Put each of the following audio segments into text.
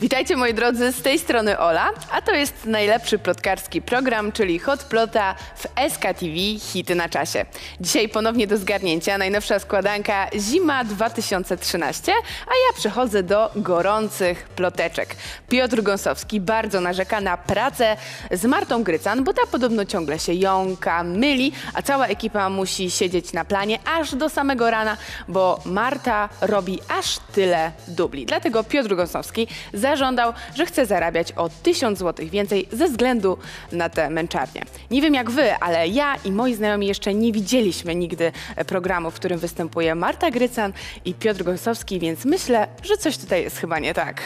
Witajcie moi drodzy, z tej strony Ola, a to jest najlepszy plotkarski program, czyli Hot Plota w SKTV Hity na czasie. Dzisiaj ponownie do zgarnięcia najnowsza składanka Zima 2013, a ja przechodzę do gorących ploteczek. Piotr Gąsowski bardzo narzeka na pracę z Martą Grycan, bo ta podobno ciągle się jąka, myli, a cała ekipa musi siedzieć na planie aż do samego rana, bo Marta robi aż tyle dubli. Dlatego Piotr Gąsowski zażądał, że chce zarabiać o 1000 zł więcej ze względu na te męczarnie. Nie wiem jak wy, ale ja i moi znajomi jeszcze nie widzieliśmy nigdy programu, w którym występuje Marta Grycan i Piotr Gąsowski, więc myślę, że coś tutaj jest chyba nie tak.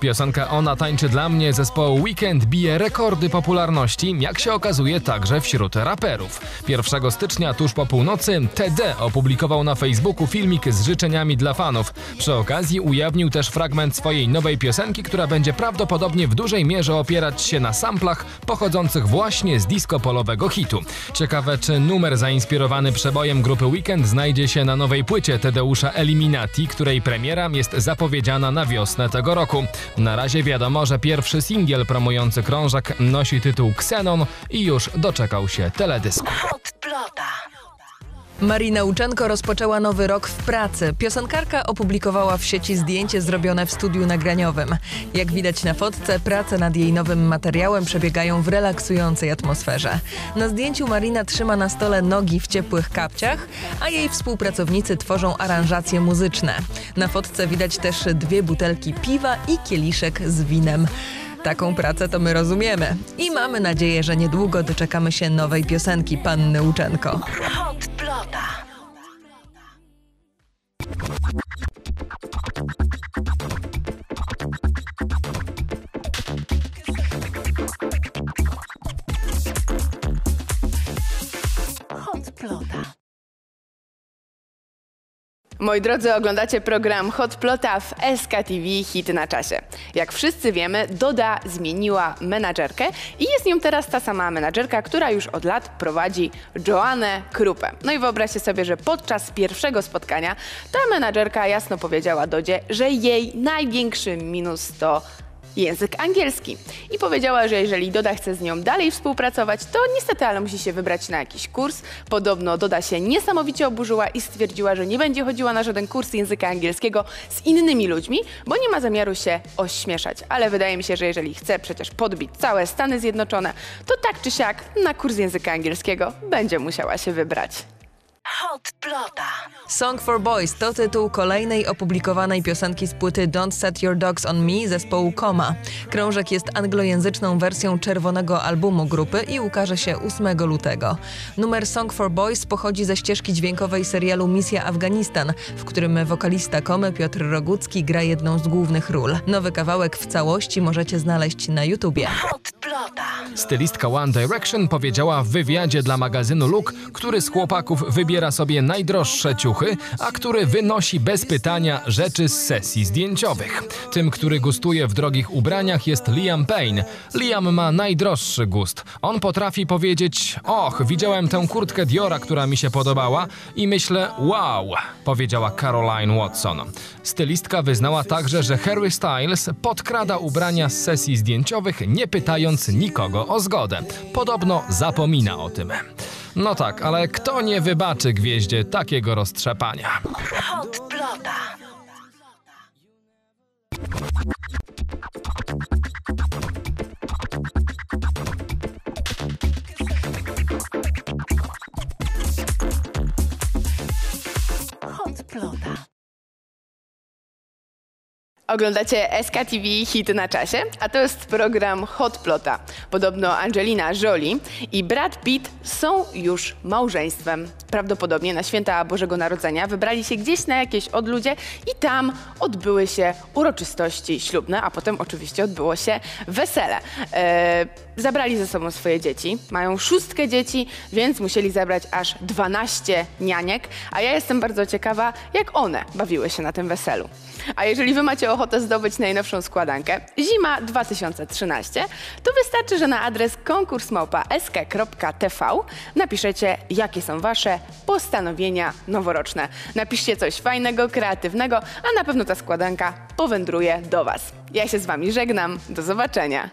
Piosenka Ona tańczy dla mnie zespołu Weekend bije rekordy popularności, jak się okazuje także wśród raperów. 1 stycznia tuż po północy TD opublikował na Facebooku filmik z życzeniami dla fanów. Przy okazji ujawnił też fragment swojej nowej piosenki, która będzie prawdopodobnie w dużej mierze opierać się na samplach pochodzących właśnie z disco polowego hitu. Ciekawe, czy numer zainspirowany przebojem grupy Weekend znajdzie się na nowej płycie Tadeusza Eliminati, której premiera jest zapowiedziana na wiosnę tego roku. Na razie wiadomo, że pierwszy singiel promujący krążek nosi tytuł Xenon i już doczekał się teledysku. Marina Łuczenko rozpoczęła nowy rok w pracy. Piosenkarka opublikowała w sieci zdjęcie zrobione w studiu nagraniowym. Jak widać na fotce, prace nad jej nowym materiałem przebiegają w relaksującej atmosferze. Na zdjęciu Marina trzyma na stole nogi w ciepłych kapciach, a jej współpracownicy tworzą aranżacje muzyczne. Na fotce widać też dwie butelki piwa i kieliszek z winem. Taką pracę to my rozumiemy. I mamy nadzieję, że niedługo doczekamy się nowej piosenki Panny Łuczenko. Moi drodzy, oglądacie program Hot Plota w SKTV Hit na czasie. Jak wszyscy wiemy, Doda zmieniła menadżerkę i jest nią teraz ta sama menadżerka, która już od lat prowadzi Joannę Krupę. No i wyobraźcie sobie, że podczas pierwszego spotkania ta menadżerka jasno powiedziała Dodzie, że jej największy minus to język angielski. I powiedziała, że jeżeli Doda chce z nią dalej współpracować, to niestety, ale musi się wybrać na jakiś kurs. Podobno Doda się niesamowicie oburzyła i stwierdziła, że nie będzie chodziła na żaden kurs języka angielskiego z innymi ludźmi, bo nie ma zamiaru się ośmieszać. Ale wydaje mi się, że jeżeli chce przecież podbić całe Stany Zjednoczone, to tak czy siak na kurs języka angielskiego będzie musiała się wybrać. Hot Plota. Song for Boys to tytuł kolejnej opublikowanej piosenki z płyty Don't Set Your Dogs on Me zespołu Koma. Krążek jest anglojęzyczną wersją czerwonego albumu grupy i ukaże się 8 lutego. Numer Song for Boys pochodzi ze ścieżki dźwiękowej serialu Misja Afganistan, w którym wokalista Komy Piotr Rogucki gra jedną z głównych ról. Nowy kawałek w całości możecie znaleźć na YouTubie. Hot Plota. Stylistka One Direction powiedziała w wywiadzie dla magazynu Look, który z chłopaków wybiera sobie najdroższe ciuchy, a który wynosi bez pytania rzeczy z sesji zdjęciowych. Tym, który gustuje w drogich ubraniach jest Liam Payne. Liam ma najdroższy gust. On potrafi powiedzieć: Och, widziałem tę kurtkę Diora, która mi się podobała i myślę: Wow, powiedziała Caroline Watson. Stylistka wyznała także, że Harry Styles podkrada ubrania z sesji zdjęciowych, nie pytając nikogo o zgodę. Podobno zapomina o tym. No tak, ale kto nie wybaczy gwieździe takiego roztrzepania? Hot Plota. Hot Plota. Oglądacie SKTV Hit na czasie, a to jest program Hot Plota. Podobno Angelina Jolie i Brad Pitt są już małżeństwem. Prawdopodobnie na święta Bożego Narodzenia wybrali się gdzieś na jakieś odludzie i tam odbyły się uroczystości ślubne, a potem oczywiście odbyło się wesele. E, zabrali ze sobą swoje dzieci. Mają szóstkę dzieci, więc musieli zabrać aż 12 nianiek, a ja jestem bardzo ciekawa, jak one bawiły się na tym weselu. A jeżeli wy macie ochotę zdobyć najnowszą składankę Zima 2013, to wystarczy, że na adres konkursmałpa.sk.tv napiszecie, jakie są wasze postanowienia noworoczne. Napiszcie coś fajnego, kreatywnego, a na pewno ta składanka powędruje do was. Ja się z wami żegnam. Do zobaczenia.